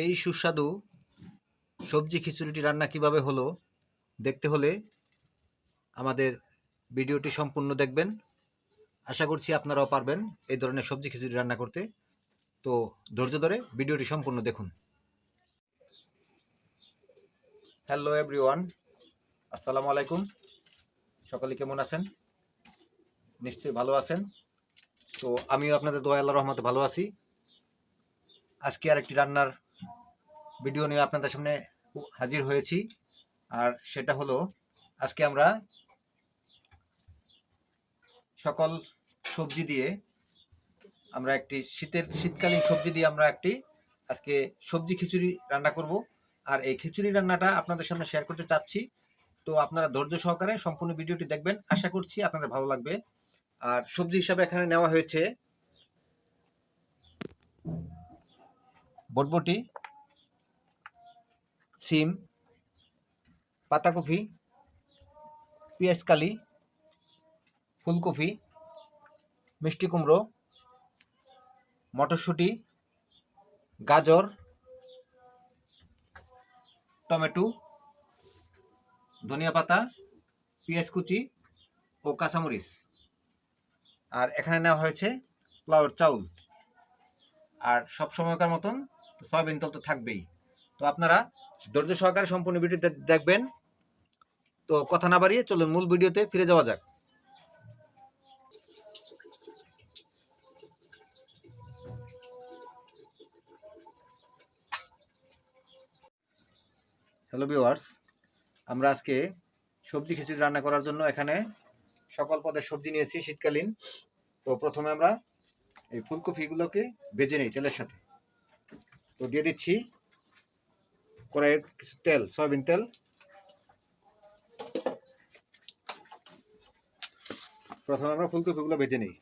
এই সুস্বাদু সবজি খিচুড়িটি রান্না কীভাবে হলো দেখতে হলে আমাদের ভিডিওটি সম্পূর্ণ দেখবেন। আশা করছি আপনারাও পারবেন এই ধরনের সবজি খিচুড়ি রান্না করতে। তো ধৈর্য ধরে ভিডিওটি সম্পূর্ণ দেখুন। হ্যালো এভরিওয়ান আসসালামু আলাইকুম। সকলে কেমন আছেন? নিশ্চয়ই ভালো আছেন। তো আমিও আপনাদের দোয়া আল্লাহ রহমতে ভালো আছি। আজকে আর একটি রান্নার ভিডিও নিয়ে আপনাদের সামনে হাজির হয়েছি। আর সেটা হলো, আজকে আমরা সকল সবজি দিয়ে আমরা একটি শীতের, শীতকালীন সবজি দিয়ে আমরা একটি আজকে সবজি খিচুড়ি রান্না করব। আর এই খিচুড়ি রান্নাটা আপনাদের সামনে শেয়ার করতে চাচ্ছি। তো আপনারা ধৈর্য সহকারে সম্পূর্ণ ভিডিওটি দেখবেন। আশা করছি আপনাদের ভালো লাগবে। আর সবজি হিসাবে এখানে নেওয়া হয়েছে বটবটি সিম, পাতাকপি, পেঁয়াজকালি, ফুলকপি, মিষ্টি কুমড়ো, মটরশুঁটি, গাজর, টমেটো ধনিয়া পাতা পেঁয়াজ কুচি ও কাঁচামরিচ। আর এখানে নেওয়া হয়েছে ফ্লাওয়ার চাউল। আর সব সময়কার মতন সয়াবিন তেল তো থাকবেই। তো আপনারা ধৈর্য সহকারে সম্পূর্ণ ভিডিও দেখবেন। তো কথা না বাড়িয়ে চলুন মূল ভিডিওতে ফিরে যাওয়া যাক। হ্যালো ভিওয়ার্স আমরা আজকে সবজি খিচুড়ি রান্না করার জন্য এখানে সকল পদের সবজি নিয়েছি শীতকালীন। তো প্রথমে আমরা এই ফুলকপিগুলোকে ভেজে নিই তেলের সাথে। তো দিয়ে দিচ্ছি কড়াইয়ের কিছু তেল, সয়াবিন তেল। প্রথমে আমরা ফুলকপিগুলো ভেজে নিই।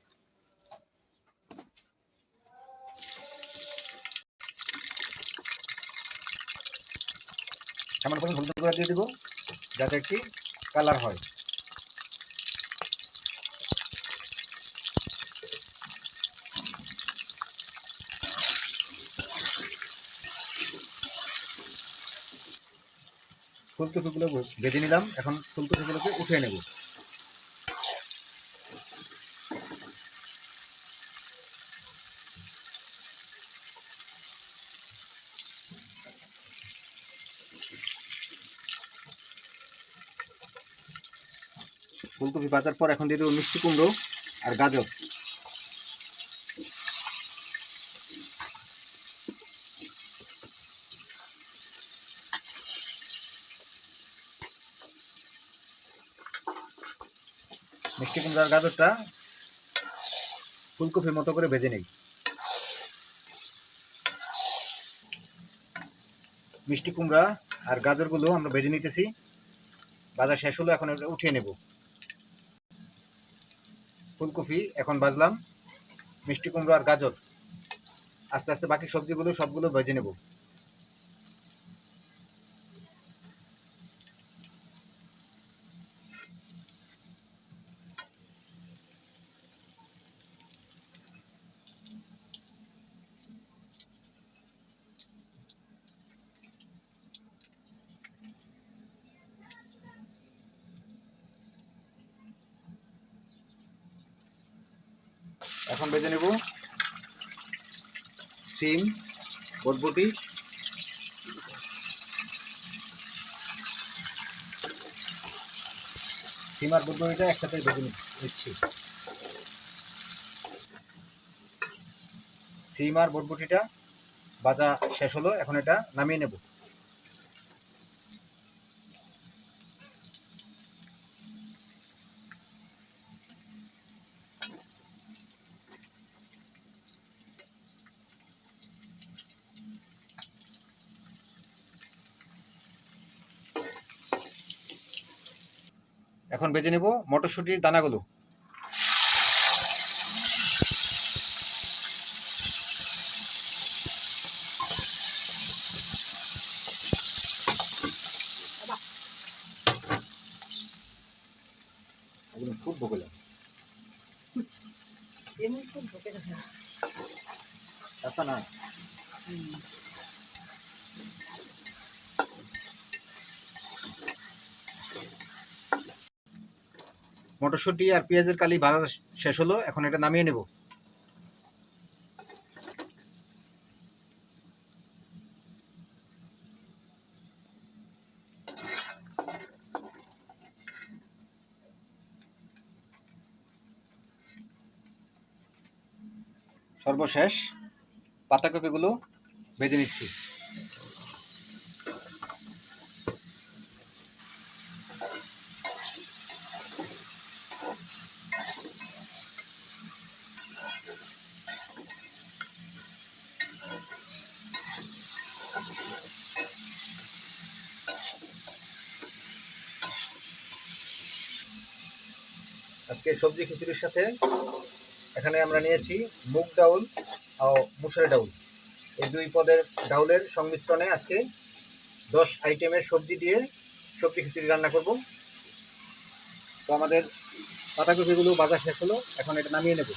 সামান্য পরিমাণ হলুদ দিয়ে দেবো, যাতে একটি কালার হয়। ফুলকপিগুলো ভেজে নিলাম। এখন ফুলকপিগুলোকে উঠিয়ে নেব। ফুলকপি ভাজার পর এখন দিয়ে দেবো মিষ্টি কুমড়ো আর গাজর। মিষ্টি কুমড়ো আর গাজরটা ফুলকপির মতো করে ভেজে নেই। মিষ্টি কুমড়া আর গাজরগুলো আমরা ভেজে নিতেছি। বাজার শেষ হলো, এখন উঠিয়ে নেব। ফুলকপি এখন ভাজলাম। মিষ্টি কুমড়ো আর গাজর। আস্তে আস্তে বাকি সবজিগুলো সবগুলো ভেজে নেব। এখন বেজে নেব সিম বটবটি সিম আর বটবটিটা একসাথে ভেজে নিচ্ছি সিম আর বটবটিটা বাজা শেষ হলো, এখন এটা নামিয়ে নেব। এখন বেজে নেব মটরশুঁটির দানাগুলো। খুব বকলে এমনি খুব ঢোকে আচ্ছা না। মটরশুঁটি আর পেঁয়াজের কালি ভাজা শেষ হলো, এখন এটা নামিয়ে নেব। সর্বশেষ পাতাকপিগুলো ভেজে নিচ্ছি। আজকে সবজি খিচুড়ির সাথে এখানে আমরা নিয়েছি মুগ ডাউল ও মুসারি ডাউল। এই দুই পদের ডাউলের সংমিশ্রণে আজকে দশ আইটেমের সবজি দিয়ে সবজি খিচুড়ি রান্না করব। তো আমাদের পাতাকপিগুলো বাজার শেষ হলো, এখন এটা নামিয়ে নেব।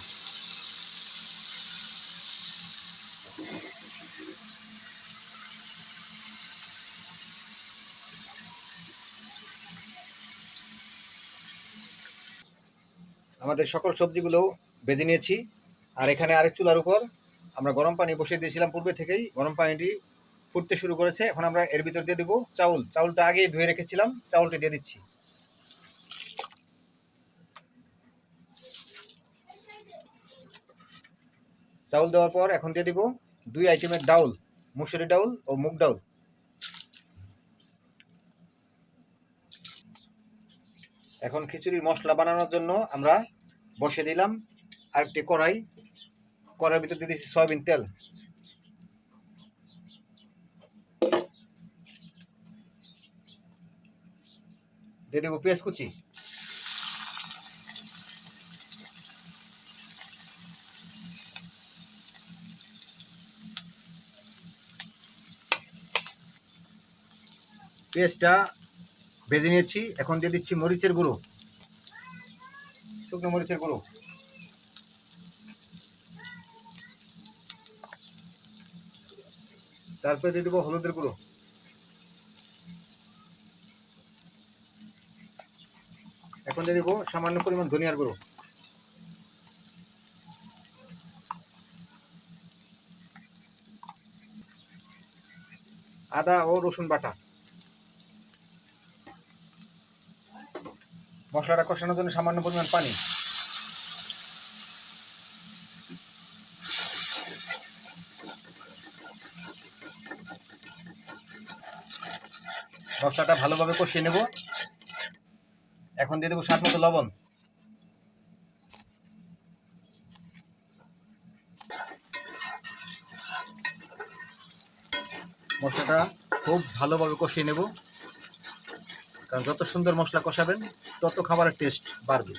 আমাদের সকল সবজিগুলো বেঁধে নিয়েছি। আর এখানে আরেক চুলার উপর আমরা গরম পানি বসিয়ে দিয়েছিলাম পূর্বে থেকেই। গরম পানিটি ফুটতে শুরু করেছে। এখন আমরা এর ভিতর দিয়ে দেবো চাউল। চাউলটা আগেই ধুয়ে রেখেছিলাম। চাউলটা দিয়ে দিচ্ছি। চাউল দেওয়ার পর এখন দিয়ে দিব দুই আইটেমের ডাউল মুসুরি ডাউল ও মুগ ডাউল। এখন খিচুড়ির মশলা বানানোর জন্য আমরা বসে দিলাম আরেকটি কড়াই। কড়াইয়ের ভিতর দিয়ে দিচ্ছি সয়াবিন তেল। দিয়ে দেবো পেঁয়াজ কুচি। পেঁয়াজটা ভেজে নিয়েছি। এখন দিয়ে দিচ্ছি মরিচের গুঁড়ো। শুকনো মরিচের গুঁড়ো। তারপরে দিয়ে দেবো হলুদের গুঁড়ো। এখন দিয়ে দেবো সামান্য পরিমাণ ধনিয়ার গুঁড়ো। আদা ও রসুন বাটা। মশলাটা কষানোর জন্য সামান্য পরিমাণ পানি। মশলাটা ভালোভাবে কষিয়ে নেব। এখন দিয়ে দেবো স্বাদ মতো লবণ। মশলাটা খুব ভালোভাবে কষিয়ে নেব। কারণ যত সুন্দর মশলা কষাবেন তত খাবারের টেস্ট বাড়বে।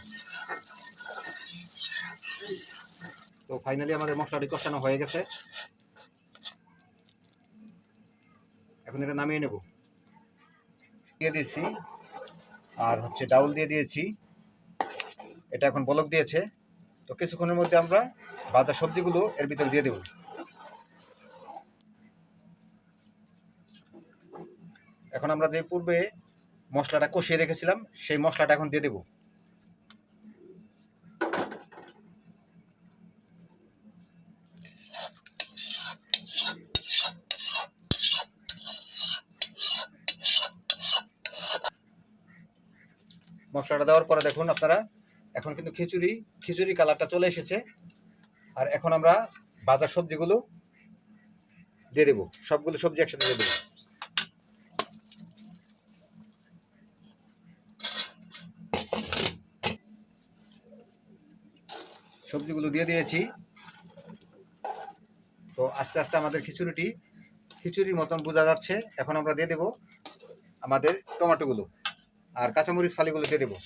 তো ফাইনালি আমাদের মশলাটি কষানো হয়ে গেছে। এখন এটা নামিয়ে নেব। দিয়ে দিয়েছি। আর হচ্ছে ডাউল দিয়ে দিয়েছি। এটা এখন বলক দিয়েছে। তো কিছুক্ষণের মধ্যে আমরা ভাজা সবজিগুলো এর ভিতরে দিয়ে দেব। এখন আমরা যে পূর্বে মশলাটা কষিয়ে রেখেছিলাম, সেই মশলাটা এখন দিয়ে দেব। মশলাটা দেওয়ার পরে দেখুন আপনারা, এখন কিন্তু খিচুড়ি খিচুড়ি কালারটা চলে এসেছে। আর এখন আমরা বাজার সবজিগুলো দিয়ে দেবো, সবগুলো সবজি একসাথে দিয়ে দেবো। সবজিগুলো দিয়ে দিয়েছি। তো আস্তে আস্তে আমাদের খিচুড়িটি খিচুড়ির মতন বোঝা যাচ্ছে। এখন আমরা দিয়ে দেব আমাদের টমেটোগুলো আর কাঁচামরিচ ফালিগুলো দিয়ে দেবো।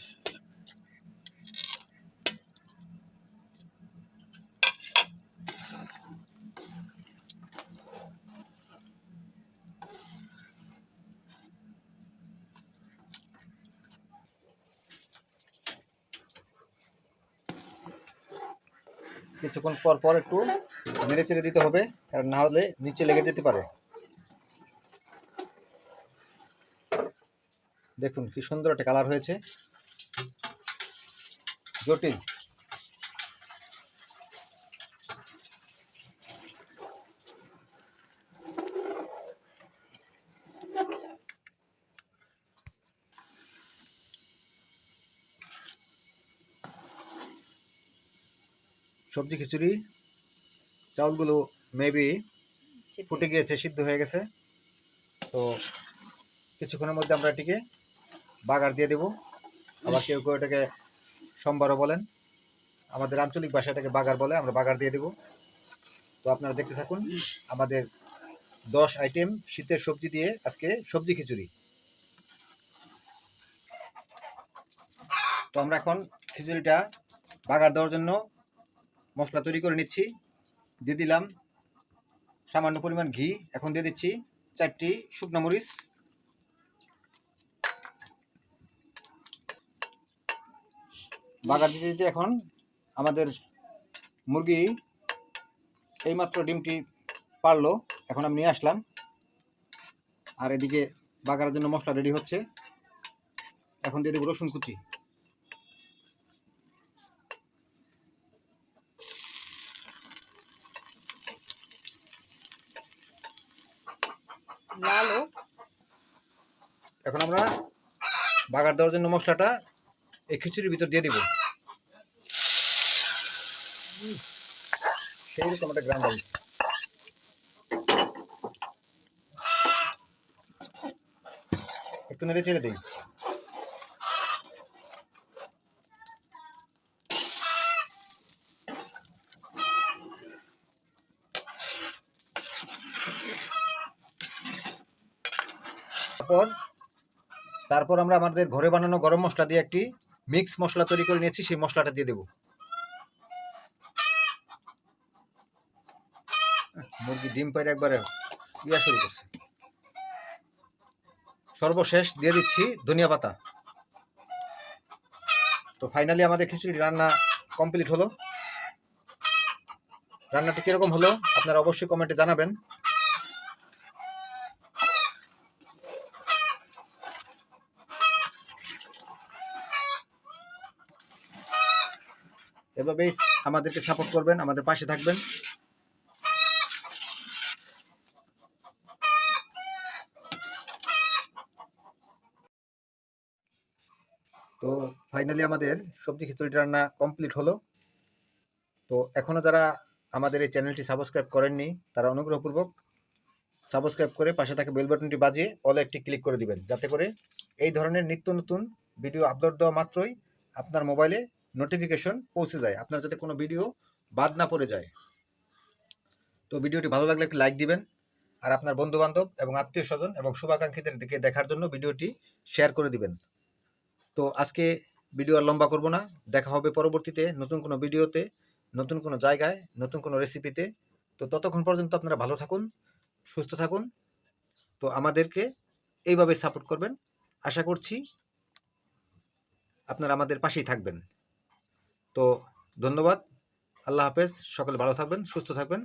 কিছুক্ষণ পর পর একটু নেড়ে চেড়ে দিতে হবে, কারণ না হলে নিচে লেগে যেতে পারে। দেখুন কি সুন্দর একটা কালার হয়েছে। জটিল। সবজি খিচুড়ি চাউলগুলো মেবি ফুটে গিয়েছে সিদ্ধ হয়ে গেছে। তো কিছুক্ষণের মধ্যে আমরা এটিকে বাগার দিয়ে দেব। আবার কেউ কেউ এটাকে সম্বারও বলেন। আমাদের আঞ্চলিক ভাষা এটাকে বাগার বলে আমরা বাগার দিয়ে দেব। তো আপনারা দেখতে থাকুন আমাদের দশ আইটেম শীতের সবজি দিয়ে আজকে সবজি খিচুড়ি। তো আমরা এখন খিচুড়িটা বাগার দেওয়ার জন্য মশলা তৈরি করে নিচ্ছি। দিয়ে দিলাম সামান্য পরিমাণ ঘি। এখন দিয়ে দিচ্ছি চারটি শুকনো মরিচ। বাগার দিতে দিতে এখন আমাদের মুরগি এইমাত্র ডিমটি পারল। এখন আমি নিয়ে আসলাম। আর এদিকে বাগারের জন্য মশলা রেডি হচ্ছে। এখন দিয়ে দেবো রসুন কুচি। লাল। এখন আমরা বাগার দেওয়ার জন্য মশলাটা এই খিচুড়ির ভিতর দিয়ে দিব। সেই একটা গ্রাম একটু নেড়ে ছেড়ে দিই। তারপর তারপর আমরা আমাদের ঘরে বানানো গরম মশলা দিয়ে একটি মিক্স মশলা তৈরি করে নিয়েছি, সেই মশলাটা দিয়ে দেব। মুরগি ডিম পাইরে একবারে ইয়া শুরু করছে। সর্বশেষ দিয়ে দিচ্ছি ধনিয়া পাতা। তো ফাইনালি আমাদের খিচুড়ি রান্না কমপ্লিট হলো। রান্নাটি কীরকম হলো আপনারা অবশ্যই কমেন্টে জানাবেন। এভাবেই আমাদেরকে সাপোর্ট করবেন, আমাদের পাশে থাকবেন। তো ফাইনালি আমাদের সবজি খিচুড়ি রান্না কমপ্লিট হলো। তো এখনও যারা আমাদের এই চ্যানেলটি সাবস্ক্রাইব করেননি, তারা অনুগ্রহপূর্বক সাবস্ক্রাইব করে পাশে থাকা বেল বাটনটি বাজিয়ে অলে একটি ক্লিক করে দিবেন। যাতে করে এই ধরনের নিত্য নতুন ভিডিও আপলোড দেওয়া মাত্রই আপনার মোবাইলে নোটিফিকেশন পৌঁছে যায়। আপনার যাতে কোনো ভিডিও বাদ না পড়ে যায়। তো ভিডিওটি ভালো লাগলে একটি লাইক দিবেন। আর আপনার বন্ধু বান্ধব এবং আত্মীয় স্বজন এবং শুভাকাঙ্ক্ষীদের দিকে দেখার জন্য ভিডিওটি শেয়ার করে দিবেন। তো আজকে ভিডিও আর লম্বা করব না। দেখা হবে পরবর্তীতে নতুন কোনো ভিডিওতে নতুন কোনো জায়গায়, নতুন কোনো রেসিপিতে তো। ততক্ষণ পর্যন্ত আপনারা ভালো থাকুন, সুস্থ থাকুন। তো আমাদেরকে এইভাবে সাপোর্ট করবেন। আশা করছি আপনারা আমাদের পাশেই থাকবেন। তো ধন্যবাদ। আল্লাহ হাফেজ। সকলে ভালো থাকবেন সুস্থ থাকবেন।